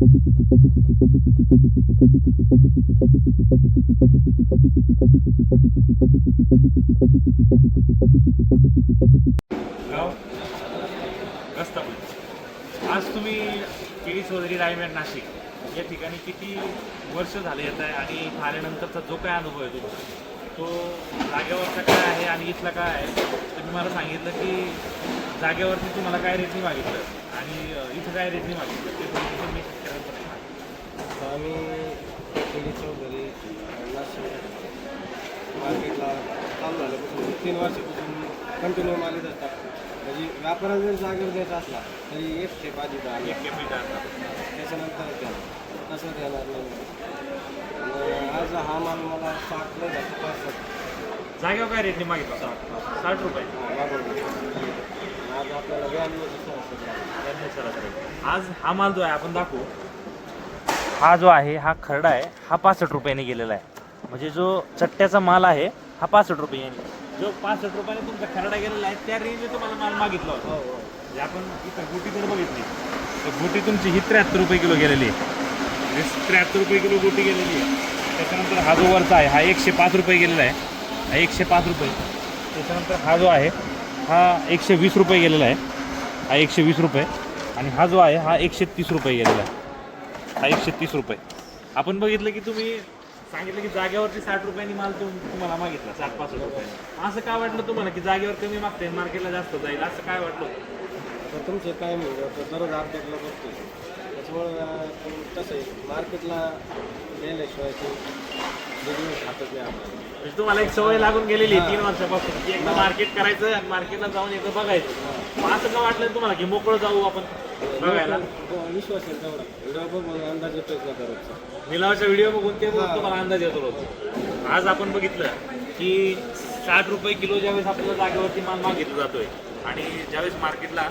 आज तुम्ही केळी चौधरी रायमेड नाशिक या ठिकाणी किती वर्ष झाले येत आहे आणि आल्यानंतरचा जो काय अनुभव आहे तुमचा? तो जागेवरचा काय आहे आणि इथला काय आहे? तुम्ही मला सांगितलं की जागेवरती तुम्हाला काय रेटनी मागितलं? आणि इथं काय रेटनी मागितलं ते थोडं तुम्ही शेतकऱ्यांपर्यंत सांगा. तर आम्ही केली चौधरी नाशिक मार्केटला चालू झाल्यापासून तीन वर्षापासून कंटिन्यू माल येत असतात. म्हणजे व्यापाराला जर जागेवर द्यायचा असला तरी एक खेप आधी द्या. एक केपी द्या. त्याच्यानंतर द्या. तसं देणार नाही. आज हा माल मला साठ नाही जास्त पाच जागेवर काय रेटनी मागितलं? साठ साठ रुपये. आज आपल्याला हा माल जो आहे आपण दाखवू. हा जो आहे हा खरडा आहे हा पासष्ट रुपयाने गेलेला आहे. म्हणजे जो चट्ट्याचा माल आहे हा पासष्ट रुपये याने जो पासष्ट रुपयाने तुमचा खरडा गेलेला आहे त्या रेंजने तुम्हाला माल मागितला होता. हो हो. म्हणजे आपण इथं गोटी जर बघितली. तर गोटी तुमची ही त्र्याहत्तर रुपये किलो गेलेली आहे. म्हणजे त्र्याहत्तर रुपये किलो गोटी गेलेली आहे. त्याच्यानंतर हा जो वरचा आहे हा एकशे पाच रुपये गेलेला आहे. हा एकशे पाच रुपये. त्याच्यानंतर हा जो आहे हा एकशे वीस रुपये गेलेला आहे. हा एकशे वीस रुपये. आणि हा जो आहे हा एकशे तीस रुपये गेलेला आहे. हा एकशे तीस रुपये. आपण बघितलं की तुम्ही सांगितलं की जागेवरती साठ रुपयांनी माल तुम्हाला मागितला साठ पासष्ट रुपये असं काय वाटलं तुम्हाला की जागेवर कमी मागते मार्केटला जास्त जाईल? असं काय वाटलं तर काय म्हणजे दररोज अपडेटला बघतो त्याच्यामुळं अं, तसं आहे? मार्केटला गेल्याशिवाय म्हणजे तुम्हाला एक सवय लागून गेलेली आहे. तीन वर्षापासून की एकदा मार्केट करायचं आणि मार्केटला जाऊन एकदा बघायचं मग असं का वाटलं तुम्हाला की मोकळं जाऊ आपण बघायला विश्वास आहे तेवढा व्हिडिओ बघून अंदाज निलावाचा व्हिडिओ बघून ते. तुम्हाला अंदाज येतो रोज आज आपण बघितलं की साठ रुपये किलो ज्यावेळेस आपल्याला जागेवरती माल मागितला जातोय आणि ज्यावेळेस मार्केटला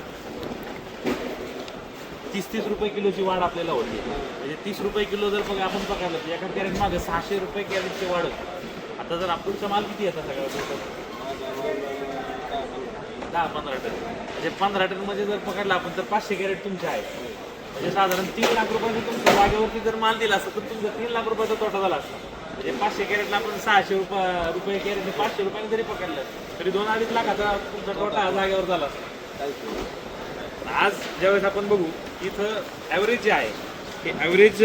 तीस तीस रुपये किलोची वाढ आपल्याला होती. म्हणजे तीस रुपये किलो जर बघा आपण पकडलं तर एका कॅरेट मागे सहाशे रुपये कॅरेटची वाढ होती. आता जर आपणचा माल किती येतात सगळ्या दहा पंधरा टन. म्हणजे पंधरा टनमध्ये जर पकडला आपण तर पाचशे कॅरेट तुमचे आहे म्हणजे साधारण तीन लाख रुपयाचा तुमच्या जागेवरती जर माल दिला असता तर तुमचा तीन लाख रुपयाचा तोटा झाला असता. म्हणजे पाचशे कॅरेटला आपण सहाशे रुपये रुपये कॅरेट पाचशे रुपयाने जरी पकडलं तरी दोन अडीच लाखाचा तुमचा तोटा जागेवर झाला असता. आज ज्यावेळेस आपण बघू इथं ॲव्हरेज जे आहे ते ॲव्हरेज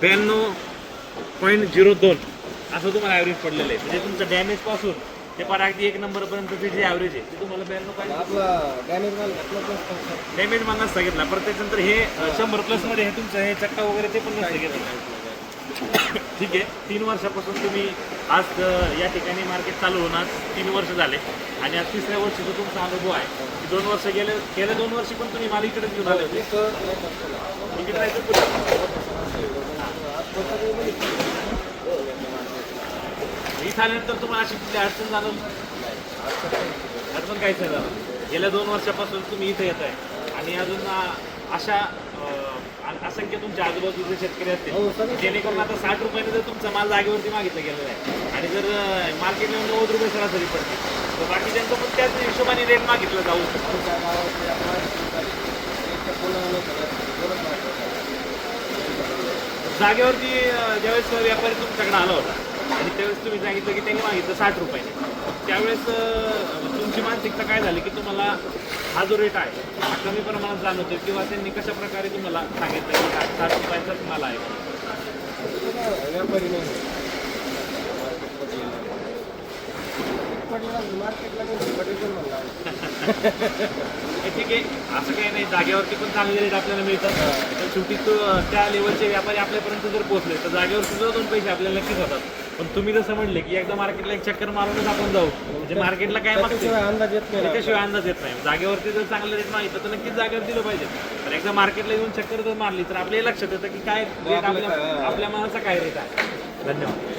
ब्याण्णव पॉईंट झिरो दोन असं तुम्हाला ॲव्हरेज पडलेलं आहे. म्हणजे तुमचं डॅमेजपासून ते पार अगदी एक नंबरपर्यंतचे जे ॲव्हरेज आहे ते तुम्हाला ब्याण्णव पॉईंट आपला डॅमेज माल घातला डॅमेज माल नसता घेतला. परत त्याच्यानंतर हे शंभर प्लसमध्ये हे तुमचं हे चक्का वगैरे ते पण नसतं घेतलं. ठीक आहे. तीन वर्षापासून तुम्ही आज या ठिकाणी मार्केट चालू होऊन आज तीन वर्ष झाले. आणि आज तिसऱ्या वर्षीचा तुमचा अनुभव आहे. की दोन वर्ष गेले गेल्या दोन वर्षी पण तुम्ही मला इकडेच घेऊन आले होते. इथं इकडे राहायचं इथं आल्यानंतर तुम्हाला अशी कुठली अडचण जाणवली? अडचण काहीच नाही झालं गेल्या दोन वर्षापासून तुम्ही इथे येत आहे आणि अजून अशा असंख्य तुमच्या आजूबाजूचे शेतकरी हो, असतील सगळे. जेणेकरून आता साठ रुपयाने जर तुमचा माल जागेवरती मागितला गेलेला आहे आणि जर मार्केटला नव्वद रुपये सरासरी पडते तर बाकीच्यांचं पण त्याच हिशोबाने रेट मागितलं जाऊ. जागेवरती ज्यावेळेस व्यापारी तुमच्याकडे आला होता आणि त्यावेळेस तुम्ही सांगितलं की त्यांनी मागितलं साठ रुपयाने त्यावेळेस अं, तुमची मानसिकता काय झाली की तुम्हाला हा जो रेट आहे हा कमी प्रमाणात जाणवतो किंवा त्यांनी कशा प्रकारे तुम्हाला सांगितलं की साठ साठ रुपयाचाच माल आहे? व्यापारी नाही मार्केटला पण ठीक आहे. असं काही नाही जागेवरती पण चांगले रेट आपल्याला मिळतात. पण शेवटी तो त्या लेवलचे व्यापारी आपल्यापर्यंत जर पोहोचले तर जागेवर सुद्धा दोन पैसे आपल्याला नक्कीच होतात. पण तुम्ही जसं म्हणले की एकदा मार्केटला एक चक्कर मारूनच आपण जाऊ. म्हणजे मार्केटला काय अंदाज येत नाही. त्याच्याशिवाय अंदाज येत नाही. जागेवरती जर चांगलं रेट मागितलं तर नक्कीच जागेवर दिलं पाहिजे. तर एकदा मार्केटला येऊन चक्कर जर मारली तर आपल्याला लक्षात येतं की काय रेट आपलं आपल्या आपल्या मालाचा काय रेट आहे. धन्यवाद.